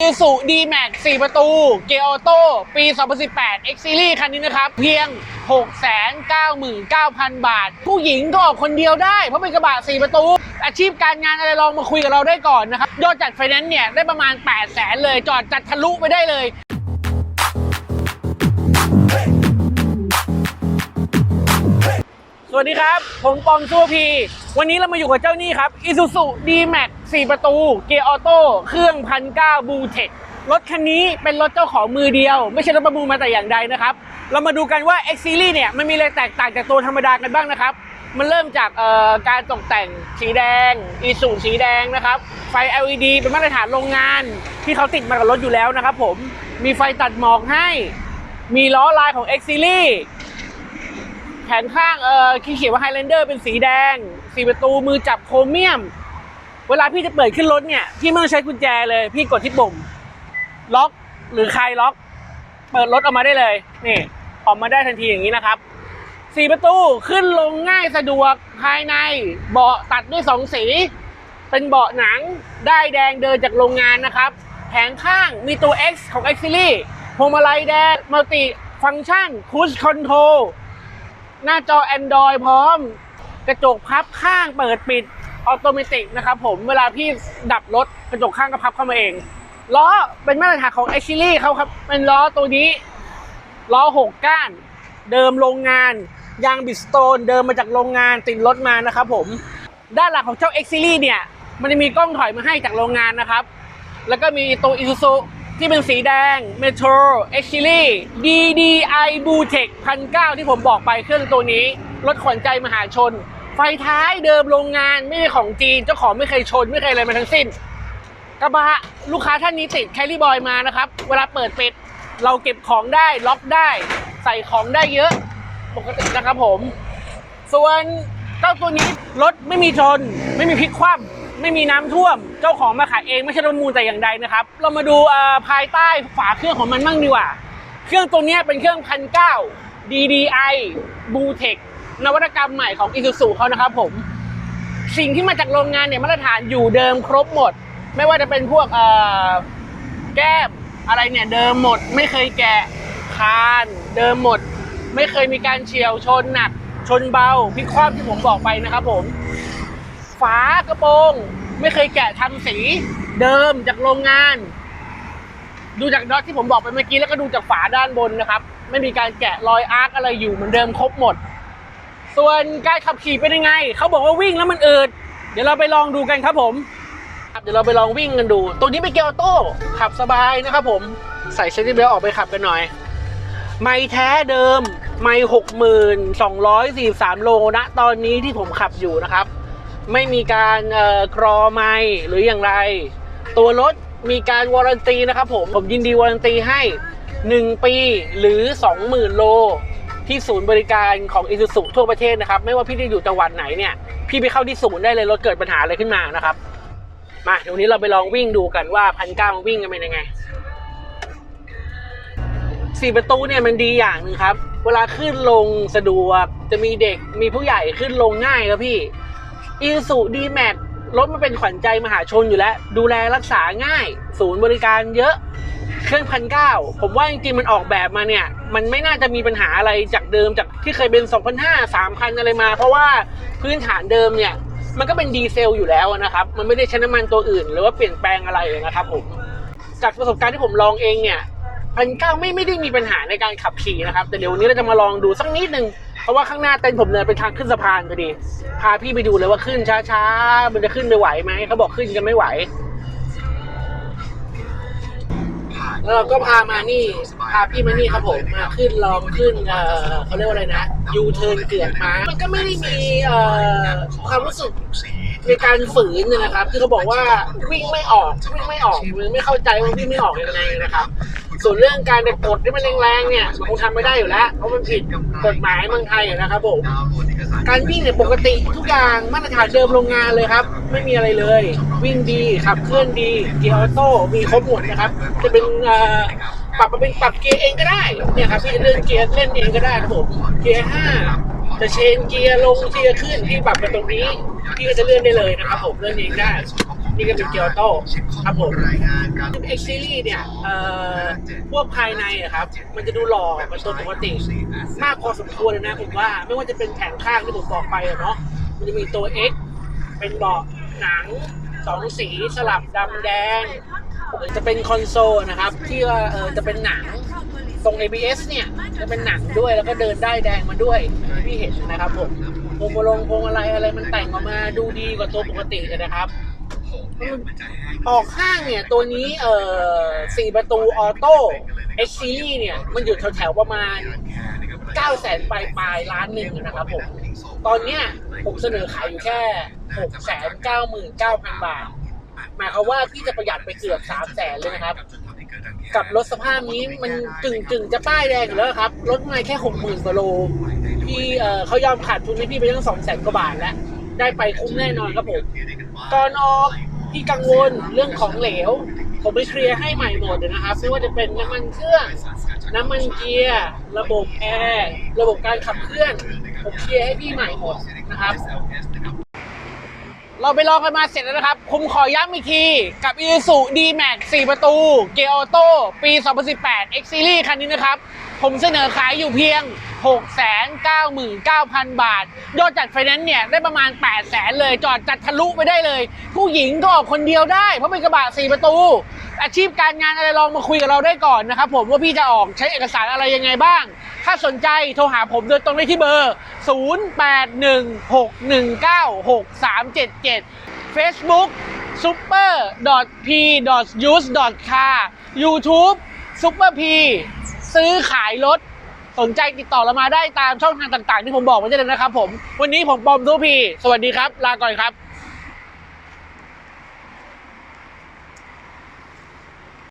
อีสุดีแม็ก4ประตู เกียร์ออโต้ ปี 2018 X Series คันนี้นะครับ เพียง 699,000 บาท ผู้หญิงก็ออกคนเดียวได้ เพราะเป็นกระบะ 4 ประตู อาชีพการงานอะไรลองมาคุยกับเราได้ก่อนนะครับ ยอดจัดไฟแนนซ์เนี่ย ได้ประมาณ 8 0 0 0 0 0เลย จอดจัดทะลุไปได้เลย วัสดีครับ ผมปองซัวพี วันนี้เรามาอยู่กับเจ้านี่ครับ Isuzu D-Max 4 ประตู เกียร์ออโต้ เครื่องพันเก้าบูเทครถคันนี้เป็นรถเจ้าของมือเดียว ไม่ใช่รถประมูลมาแต่อย่างใดนะครับ เรามาดูกันว่า X Series เนี่ย มันมีอะไรแตกต่างจากตัวธรรมดากันบ้างนะครับ มันเริ่มจากการตกแต่งสีแดง อีสูสีแดงนะครับ ไฟ LED เป็นมาตรฐานโรงงาน ที่เขาติดมากับรถอยู่แล้วนะครับผม มีไฟตัดหมอกให้ มีล้อลายของ X Series แผนข้างเอ่อที่เขียนว่าไฮแลนเดอร์เป็นสีแดงสีประตูมือจับโครเมียม เวลาพี่จะเปิดขึ้นรถเนี่ย พี่ไม่ต้องใช้กุญแจเลย พี่กดที่ปุ่ม ล็อกหรือคลายล็อก เปิดรถออกมาได้เลย นี่ออกมาได้ทันทีอย่างนี้นะครับสีประตูขึ้นลงง่ายสะดวกภายในเบาะตัดด้วยสองสี เป็นเบาะหนังได้แดงเดินจากโรงงานนะครับแผงข้างมีตัว X ของ X Series พวงมาลัยแดงมัลติฟัง c t ชันคูชคอนโทร หน้าจอ Android พร้อม กระจกพับข้างเปิดปิดออโตเมติกนะครับผมเวลาพี่ดับรถกระจกข้างก็พับเข้ามาเองล้อเป็นมาตรฐานของ a อ i l y เขาครับ เป็นล้อตัวนี้ล้อ6ก้าน เดิมโรงงาน ยางบิสโตน เดิมมาจากโรงงานติดรถมานะครับผม ด้านหลังของเจ้า X Series เนี่ย มันจะมีกล้องถอยมาให้จากโรงงานนะครับ แล้วก็มีตัว Isuzu ที่เป็นสีแดง Metro X Series DDI b l u Tech 1,900ที่ผมบอกไปเครื่องตัวนี้ รถขวัญใจมหาชน ไฟท้ายเดิมโรงงานไม่ใช่ของจีน เจ้าของไม่เคยชน ไม่เคยอะไรมาทั้งสิ้น กระบะลูกค้าท่านนี้ติดแคลรี่บอยมานะครับ เวลาเปิดปิด เราเก็บของได้ล็อกได้ ใส่ของได้เยอะปกตินะครับผม ส่วนเจ้าตัวนี้รถไม่มีชน ไม่มีพลิกคว่ำ ไม่มีน้ำท่วม เจ้าของมาขายเองไม่ใช่รถมูลแต่อย่างใดนะครับ เรามาดูภายใต้ฝาเครื่องของมันมั่งดีกว่า เครื่องตัวนี้เป็นเครื่องพันเก้า DDI b l u t e c h นวัตกรรมใหม่ของ Isuzu เขานะครับผม สิ่งที่มาจากโรงงานเนี่ยมาตรฐานอยู่เดิมครบหมด ไม่ว่าจะเป็นพวกแก้มอะไรเนี่ยเดิมหมด ไม่เคยแกะคานเดิมหมด ไม่เคยมีการเฉียวชนหนักชนเบาพิกคว่ำที่ผมบอกไปนะครับผม ฝากระโปรง ไม่เคยแกะทำสีเดิมจากโรงงาน ดูจากน็อตที่ผมบอกไปเมื่อกี้แล้วก็ดูจากฝาด้านบนนะครับ ไม่มีการแกะรอยอาร์คอะไรอยู่เหมือนเดิมครบหมด ส่วนการขับขี่เป็นยังไง เขาบอกว่าวิ่งแล้วมันอืดเดี๋ยวเราไปลองดูกันครับผมครับเดี๋ยวเราไปลองวิ่งกันดู ตัวนี้เป็นเกียร์ออโต้ขับสบายนะครับผมใส่เซนติเบลออกไปขับกันหน่อย ไม่แท้เดิม ไม่หกหมื่นสองร้อยสี่สามโลนะตอนนี้ที่ผมขับอยู่นะครับ ไม่มีการเอ่อกรอไม่หรืออย่างไร ตัวรถมีการวารันตีนะครับผมผมยินดีวารันตีให้ 1 ปีหรือ 20,000 โล ที่ศูนย์บริการของ i s u z u ทั่วประเทศนะครับ ไม่ว่าพี่จะอยู่จังหวัดไหนเนี่ย พี่ไปเข้าที่ศูนย์ได้เลยรถเกิดปัญหาอะไรขึ้นมานะครับ มาเดี๋ยวนนี้เราไปลองวิ่งดูกันว่าพันเก้าวิ่งกันเป็นยังไงสี่ประตูเนี่ยมันดีอย่างหนึ่งครับ เวลาขึ้นลงสะดวกจะมีเด็กมีผู้ใหญ่ขึ้นลงง่ายครับพี่ อีสุดีแม็กรถมันเป็นขวัญใจมหาชนอยู่แล้ว ดูแลรักษาง่าย ศูนย์บริการเยอะ เครื่องพันเก้าผมว่าจริงๆมันออกแบบมาเนี่ย มันไม่น่าจะมีปัญหาอะไรจากเดิมจากที่เคยเป็น 2,500 3,000 อะไรมา เพราะว่าพื้นฐานเดิมเนี่ย มันก็เป็นดีเซลอยู่แล้วนะครับ มันไม่ได้ใช้น้ำมันตัวอื่น หรือว่าเปลี่ยนแปลงอะไรนะครับผม จากประสบการณ์ที่ผมลองเองเนี่ยพันเก้าไม่ไม่ได้มีปัญหาในการขับขี่นะครับ แต่เดี๋ยววันนี้เราจะมาลองดูสักนิดนึง ราะว่าข้างหน้าเต็นท์ผมเนี่ยเป็นทางขึ้นสะพานพอดี พาพี่ไปดูเลยว่าขึ้นช้าๆ มันจะขึ้นไปไหวไหม เขาบอกขึ้นกันไม่ไหว แล้วเราก็พามานี่ พาพี่มานี่ครับผม มาขึ้นลองขึ้น เอ่อเขาเรียกว่าอะไรนะ ยูเทิร์นเกือกม้า มันก็ไม่ได้มีเอ่อความรู้สึกในการฝืนนะครับที่เขาบอกว่าวิ่งไม่ออก วิ่งไม่ออกมันไม่เข้าใจว่าวิ่งไม่ออกยังไงนะครับ ส่วนเรื่องการไปกดที่มันแรงๆเนี่ยมันคงทำไม่ได้อยู่แล้วเพราะมันผิดกฎหมายเมืองไทยนะครับผมการวิ่งเนี่ยปกติทุกอย่างมาตรฐานเดิมโรงงานเลยครับ ไม่มีอะไรเลย วิ่งดีขับเคลื่อนดีเกียร์ออโต้มีครบหมดนะครับ จะเป็นปรับมาเป็นปรับเกียร์เองก็ได้เนี่ยครับพี่จะเลื่อนเกียร์เล่นเองก็ได้ครับผมเกียร์ห้าจะเชนเกียร์ลงเกียร์ขึ้นพี่ปรับไปตรงนี้พี่ก็จะเลื่อนได้เลยนะครับผมเลื่อนเองได้ นี่ก็เป็นเกียร์โต้ครับผมรายงานการ X Series เนี่ยเอ่อพวกภายในอะครับ มันจะดูหล่อกว่าตัวปกติมากพอสมควรเลยนะผมว่าไม่ว่าจะเป็นแผงข้างที่ผมบอกไปอะเนาะมันจะมีตัว X เป็นเบาะหนังสองสีสลับดำแดง จะเป็นคอนโซลนะครับ ที่ว่าเออจะเป็นหนังตรง ABS เนี่ยจะเป็นหนังด้วยแล้วก็เดินได้แดงมาด้วยอย่างที่พี่เห็นนะครับผมพวงมาลงพวงอะไรอะไรมันแต่งออกมาดูดีกว่าตัวปกติเลยนะครับ ออกข้างเนี่ย ตัวนี้เอ่อสี่ประตูออโต้ X Series เนี่ย มันอยู่แถวๆประมาณ9 0 0 0 0ปลายปลายๆล้านหนึ่งนะครับผม ตอนเนี้ยผมเสนอขายอยู่แค่6 9 9 0 0 0บาท หมายความว่าพี่จะประหยัดไปเกือบ3 0 0 0 0 0เลยนะครับ กับรถสภาพนี้มันกึ่งกึ่งๆจะป้ายแดงอยู่แล้วครับ รถมาแค่60,000กว่าโล พี่เอ่อเขายอมขาดทุนให้พี่ไปตั้ง2 0 0 0 0 0กว่าบาทแล้ว ได้ไปคุ้มแน่นอนครับผมก่อนออกพี่กังวลเรื่องของเหลว ผมไปเคลียร์ให้ใหม่หมดนะครับไม่ว่าจะเป็นน้ำมันเครื่อง น้ำมันเกียร์ ระบบแอร์ระบบการขับเคลื่อน ผมเคลียร์ให้พี่ใหม่หมดนะครับ เราไปลองกันมาเสร็จแล้วนะครับ ผมขอย้ำอีกที กับ Isuzu D-Max 4 ประตู เกียร์ออโต้ปี 2018 X Series คันนี้นะครับ ผมเสนอขายอยู่เพียง 699,000 บาท ยอดจัดไฟแนนซ์เนี่ยได้ประมาณ 800,000เลย จอดจัดทะลุไปได้เลย ผู้หญิงก็ออกคนเดียวได้ เพราะเป็นกระบะ 4 ประตู อาชีพการงานอะไรลองมาคุยกับเราได้ก่อนนะครับผมว่าพี่จะออกใช้เอกสารอะไรยังไงบ้าง ถ้าสนใจโทรหาผมโดยตรงได้ที่เบอร์ 0816196377 Facebook super p use car YouTube super p ซื้อขายรถ สนใจติดต่อเรามาได้ตามช่องทางต่าง ๆ ที่ผมบอกไว้ได้เลยนะครับผม วันนี้ผมปอมทูพี สวัสดีครับ ลาก่อนครับ